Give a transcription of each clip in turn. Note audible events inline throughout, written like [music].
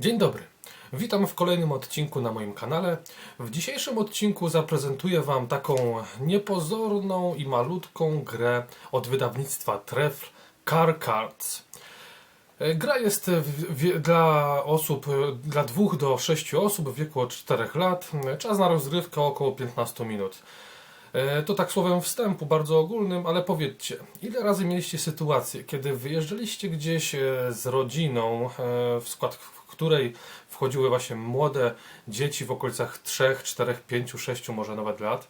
Dzień dobry. Witam w kolejnym odcinku na moim kanale. W dzisiejszym odcinku zaprezentuję Wam taką niepozorną i malutką grę od wydawnictwa Trefl Car Cards. E, Gra jest w, w, dla osób, e, dla dwóch do sześciu osób w wieku od 4 lat. E, Czas na rozgrywkę około 15 minut. To tak słowem wstępu, bardzo ogólnym, ale powiedzcie, ile razy mieliście sytuację, kiedy wyjeżdżaliście gdzieś z rodziną, w skład której wchodziły właśnie młode dzieci w okolicach 3, 4, 5, 6 może nawet lat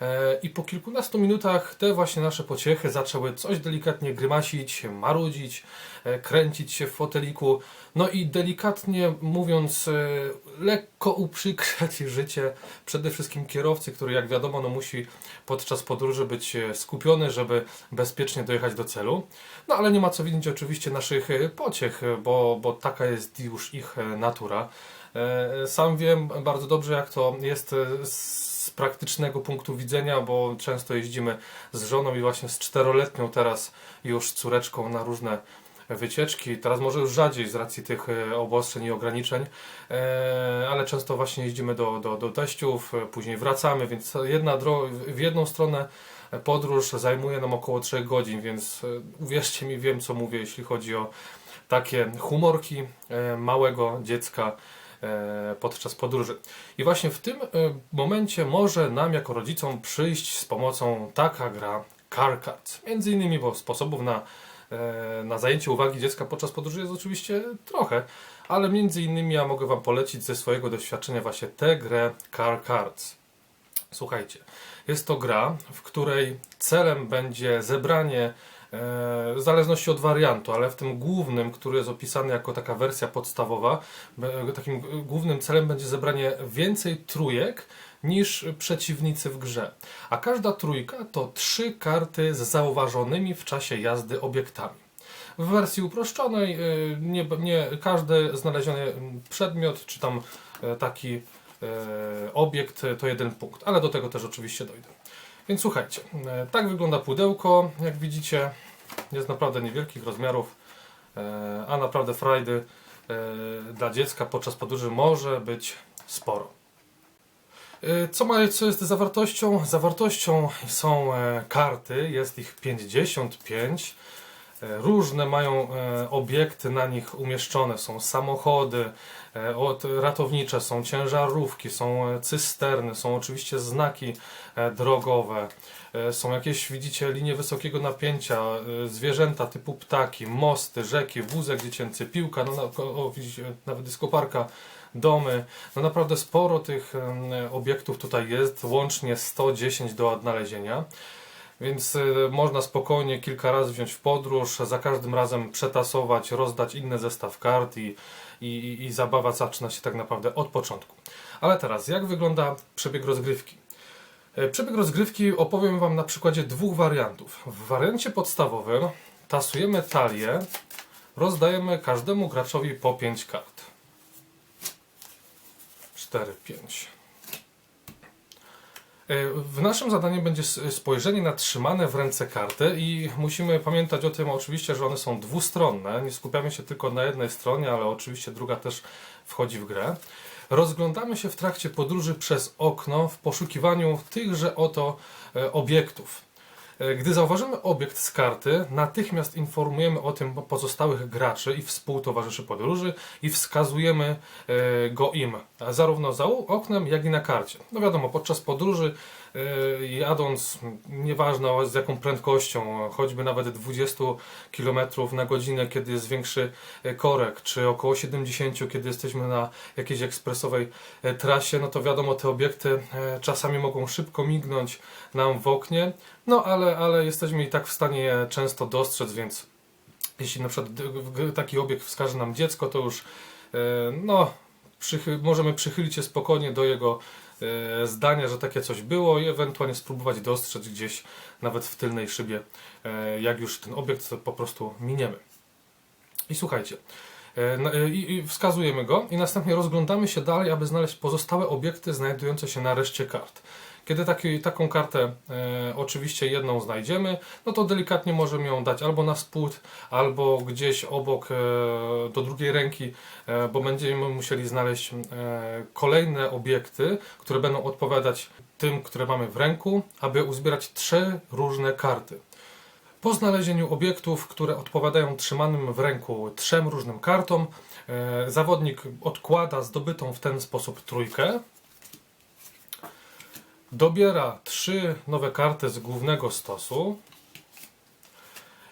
e, i po kilkunastu minutach te właśnie nasze pociechy zaczęły coś delikatnie grymasić, marudzić, e, kręcić się w foteliku, no i delikatnie mówiąc, e, lekko uprzykrzać [laughs] życie przede wszystkim kierowcy, który jak wiadomo no musi podczas podróży być skupiony, żeby bezpiecznie dojechać do celu. No ale nie ma co winić oczywiście naszych pociech, bo, bo taka jest już ich e, natura. E, Sam wiem bardzo dobrze jak to jest e, z praktycznego punktu widzenia, bo często jeździmy z żoną i właśnie z czteroletnią teraz już córeczką na różne wycieczki. Teraz może już rzadziej z racji tych e, obostrzeń i ograniczeń, e, ale często właśnie jeździmy do, do, do teściów, e, później wracamy, więc jedna w jedną stronę podróż zajmuje nam około 3 godzin, więc e, uwierzcie mi, wiem co mówię, jeśli chodzi o takie humorki e, małego dziecka e, podczas podróży. I właśnie w tym e, momencie może nam jako rodzicom przyjść z pomocą taka gra Car Cards. Między innymi, bo sposobów na, na zajęcie uwagi dziecka podczas podróży jest oczywiście trochę, ale między innymi ja mogę Wam polecić ze swojego doświadczenia właśnie tę grę Car Cards. Słuchajcie, jest to gra, w której celem będzie zebranie, w zależności od wariantu, ale w tym głównym, który jest opisany jako taka wersja podstawowa, takim głównym celem będzie zebranie więcej trójek niż przeciwnicy w grze. A każda trójka to trzy karty z zauważonymi w czasie jazdy obiektami. W wersji uproszczonej y, nie, nie każdy znaleziony przedmiot czy tam e, taki e, obiekt to jeden punkt, ale do tego też oczywiście dojdę. Więc słuchajcie, e, tak wygląda pudełko. Jak widzicie, jest naprawdę niewielkich rozmiarów, e, a naprawdę frajdy e, dla dziecka podczas podróży może być sporo. Co, ma, co jest zawartością? Zawartością są karty, jest ich 55. E, Różne mają e, obiekty na nich umieszczone. Są samochody e, ratownicze, są ciężarówki, są cysterny, są oczywiście znaki drogowe, są jakieś, widzicie, linie wysokiego napięcia, zwierzęta typu ptaki, mosty, rzeki, wózek dziecięcy, piłka, no, o, widzicie, nawet dyskoparka, domy. No naprawdę sporo tych obiektów tutaj jest, łącznie 110 do odnalezienia. Więc y, można spokojnie kilka razy wziąć w podróż, za każdym razem przetasować, rozdać inny zestaw kart i, i, i zabawa zaczyna się tak naprawdę od początku. Ale teraz, jak wygląda przebieg rozgrywki? E, Przebieg rozgrywki opowiem Wam na przykładzie dwóch wariantów. W wariancie podstawowym tasujemy talię, rozdajemy każdemu graczowi po 5 kart. 4, 5. E, W naszym zadaniu będzie spojrzenie na trzymane w ręce karty i musimy pamiętać o tym oczywiście, że one są dwustronne. Nie skupiamy się tylko na jednej stronie, ale oczywiście druga też wchodzi w grę. Rozglądamy się w trakcie podróży przez okno w poszukiwaniu tychże oto e, obiektów. E, Gdy zauważymy obiekt z karty, natychmiast informujemy o tym pozostałych graczy i współtowarzyszy podróży i wskazujemy e, go im, zarówno za oknem, jak i na karcie. No wiadomo, podczas podróży e, jadąc, nieważne z jaką prędkością, choćby nawet 20 km na godzinę, kiedy jest większy korek, czy około 70, kiedy jesteśmy na jakiejś ekspresowej trasie, no to wiadomo, te obiekty czasami mogą szybko mignąć nam w oknie, no ale, ale jesteśmy i tak w stanie je często dostrzec, więc jeśli na przykład taki obiekt wskaże nam dziecko, to już e, no, przychy- możemy przychylić się spokojnie do jego e, zdania, że takie coś było i ewentualnie spróbować dostrzec gdzieś nawet w tylnej szybie, e, jak już ten obiekt po prostu miniemy. I słuchajcie, i, i wskazujemy go i następnie rozglądamy się dalej, aby znaleźć pozostałe obiekty znajdujące się na reszcie kart. Kiedy taki, taką kartę e, oczywiście jedną znajdziemy, no to delikatnie możemy ją dać albo na spód, albo gdzieś obok e, do drugiej ręki, e, bo będziemy musieli znaleźć e, kolejne obiekty, które będą odpowiadać tym, które mamy w ręku, aby uzbierać trzy różne karty. Po znalezieniu obiektów, które odpowiadają trzymanym w ręku trzem różnym kartom, e, zawodnik odkłada zdobytą w ten sposób trójkę, dobiera trzy nowe karty z głównego stosu.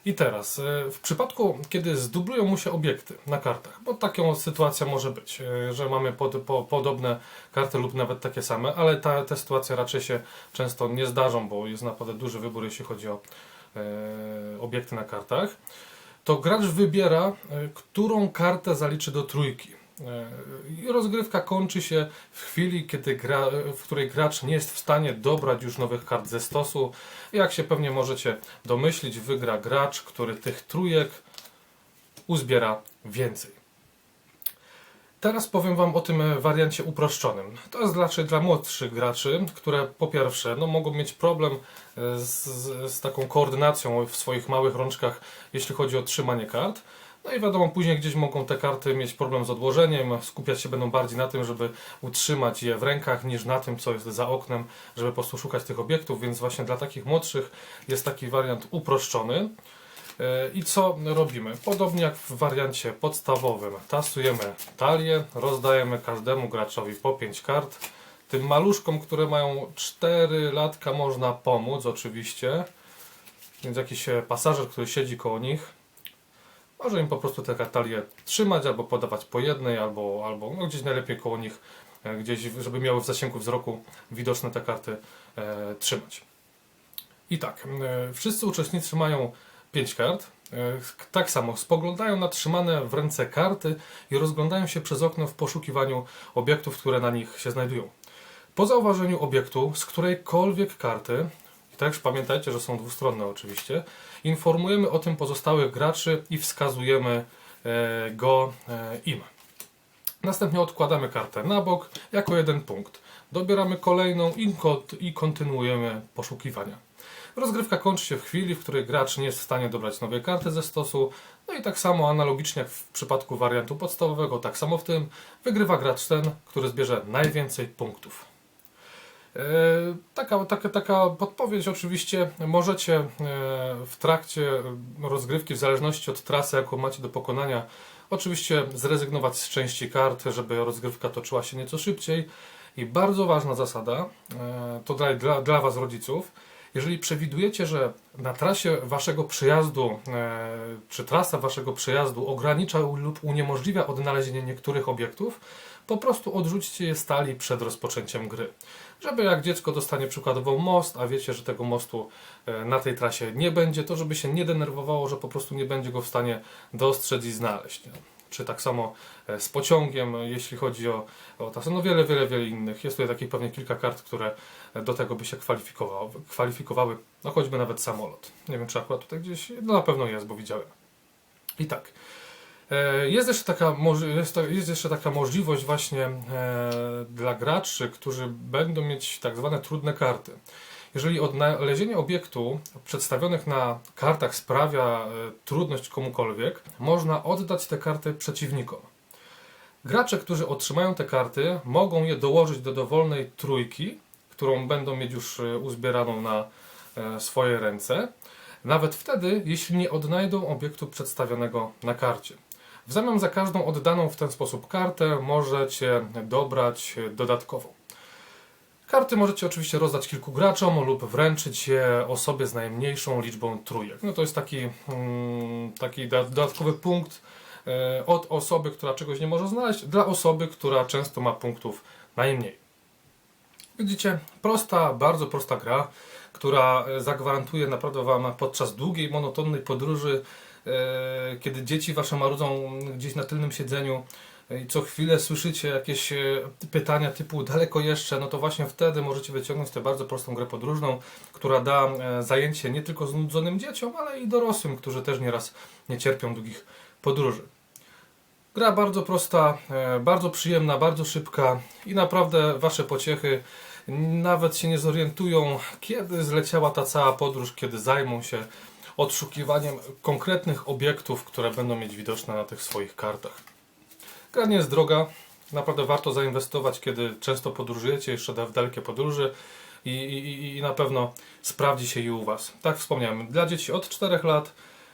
I teraz, e, w przypadku, kiedy zdublują mu się obiekty na kartach, bo taką sytuacja może być, e, że mamy pod, po, podobne karty lub nawet takie same, ale ta, te sytuacje raczej się często nie zdarzą, bo jest naprawdę duży wybór, jeśli chodzi o obiekty na kartach, to gracz wybiera, e, którą kartę zaliczy do trójki. E, I rozgrywka kończy się w chwili, kiedy gra, w której gracz nie jest w stanie dobrać już nowych kart ze stosu. Jak się pewnie możecie domyślić, wygra gracz, który tych trójek uzbiera więcej. Teraz powiem Wam o tym e, wariancie uproszczonym. To jest raczej dla młodszych graczy, które po pierwsze no, mogą mieć problem e, z, z, taką koordynacją w swoich małych rączkach, jeśli chodzi o trzymanie kart. No i wiadomo, później gdzieś mogą te karty mieć problem z odłożeniem, skupiać się będą bardziej na tym, żeby utrzymać je w rękach, niż na tym, co jest za oknem, żeby po prostu szukać tych obiektów, więc właśnie dla takich młodszych jest taki wariant uproszczony. E, I co robimy? Podobnie jak w wariancie podstawowym, tasujemy talię, rozdajemy każdemu graczowi po 5 kart. Tym maluszkom, które mają 4 latka można pomóc oczywiście, więc jakiś e, pasażer, który siedzi koło nich, może im po prostu te talie trzymać, albo podawać po jednej, albo, albo no gdzieś najlepiej koło nich, e, gdzieś, żeby miały w zasięgu wzroku widoczne te karty e, trzymać. I tak, e, wszyscy uczestnicy mają 5 kart. E, Tak samo spoglądają na trzymane w ręce karty i rozglądają się przez okno w poszukiwaniu obiektów, które na nich się znajdują. Po zauważeniu obiektu z którejkolwiek karty, i też pamiętajcie, że są dwustronne oczywiście, informujemy o tym pozostałych graczy i wskazujemy e, go e, im. Następnie odkładamy kartę na bok jako jeden punkt. Dobieramy kolejną i kontynuujemy poszukiwania. Rozgrywka kończy się w chwili, w której gracz nie jest w stanie dobrać nowej karty ze stosu. No i tak samo analogicznie jak w przypadku wariantu podstawowego, tak samo w tym wygrywa gracz ten, który zbierze najwięcej punktów. E, Taka, taka, taka podpowiedź oczywiście możecie e, w trakcie rozgrywki, w zależności od trasy, jaką macie do pokonania, oczywiście zrezygnować z części kart, żeby rozgrywka toczyła się nieco szybciej. I bardzo ważna zasada, e, to dla, dla, dla Was rodziców, jeżeli przewidujecie, że na trasie Waszego przyjazdu, e, czy trasa Waszego przyjazdu ogranicza lub uniemożliwia odnalezienie niektórych obiektów, po prostu odrzućcie je stali przed rozpoczęciem gry. Żeby jak dziecko dostanie przykładowo most, a wiecie, że tego mostu e, na tej trasie nie będzie, to żeby się nie denerwowało, że po prostu nie będzie go w stanie dostrzec i znaleźć. Czy tak samo e, z pociągiem, jeśli chodzi o, o trasę. No wiele, wiele, wiele innych. Jest tutaj takich pewnie kilka kart, które do tego by się kwalifikowały, kwalifikowały no choćby nawet samolot. Nie wiem, czy akurat tutaj gdzieś, no na pewno jest, bo widziałem. I tak. E, Jest jeszcze, taka, jest, jeszcze taka możliwość właśnie e, dla graczy, którzy będą mieć tak zwane trudne karty. Jeżeli odnalezienie obiektu przedstawionych na kartach sprawia e, trudność komukolwiek, można oddać te karty przeciwnikom. Gracze, którzy otrzymają te karty, mogą je dołożyć do dowolnej trójki, którą będą mieć już e, uzbieraną na e, swoje ręce, nawet wtedy, jeśli nie odnajdą obiektu przedstawionego na karcie. W zamian za każdą oddaną w ten sposób kartę możecie dobrać dodatkową. Karty możecie oczywiście rozdać kilku graczom lub wręczyć je osobie z najmniejszą liczbą trójek. No to jest taki, mm, taki da- dodatkowy punkt e, od osoby, która czegoś nie może znaleźć, dla osoby, która często ma punktów najmniej. Widzicie, prosta, bardzo prosta gra, która e, zagwarantuje naprawdę Wam podczas długiej, monotonnej podróży, e, kiedy dzieci Wasze marudzą gdzieś na tylnym siedzeniu i co chwilę słyszycie jakieś e, pytania typu daleko jeszcze, no to właśnie wtedy możecie wyciągnąć tę bardzo prostą grę podróżną, która da e, zajęcie nie tylko znudzonym dzieciom, ale i dorosłym, którzy też nieraz nie cierpią długich podróży. Gra bardzo prosta, e, bardzo przyjemna, bardzo szybka i naprawdę Wasze pociechy. nawet się nie zorientują, kiedy zleciała ta cała podróż, kiedy zajmą się odszukiwaniem konkretnych obiektów, które będą mieć widoczne na tych swoich kartach. Gra nie jest droga, naprawdę warto zainwestować, kiedy często podróżujecie, jeszcze w dalekie podróże i, i, i na pewno sprawdzi się i u Was. Tak wspomniałem, dla dzieci od 4 lat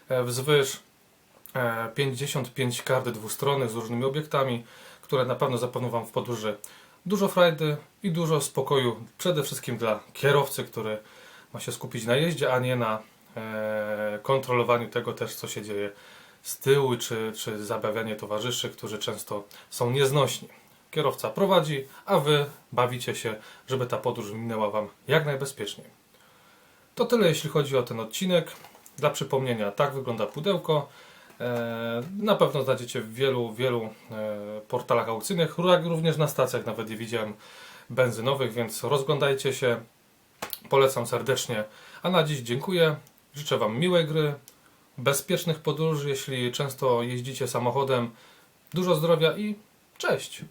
e, wzwyż e, 55 kart dwustronnych z różnymi obiektami, które na pewno zapewnią Wam w podróży dużo frajdy i dużo spokoju, przede wszystkim dla kierowcy, który ma się skupić na jeździe, a nie na e, kontrolowaniu tego też, co się dzieje z tyłu, czy, czy zabawianie towarzyszy, którzy często są nieznośni. Kierowca prowadzi, a Wy bawicie się, żeby ta podróż minęła Wam jak najbezpieczniej. To tyle, jeśli chodzi o ten odcinek. Dla przypomnienia, tak wygląda pudełko. E, Na pewno znajdziecie w wielu, wielu e, portalach aukcyjnych, również na stacjach, nawet je widziałem benzynowych, więc rozglądajcie się. Polecam serdecznie. A na dziś dziękuję. Życzę Wam miłej gry, bezpiecznych podróży, jeśli często jeździcie samochodem. Dużo zdrowia i cześć!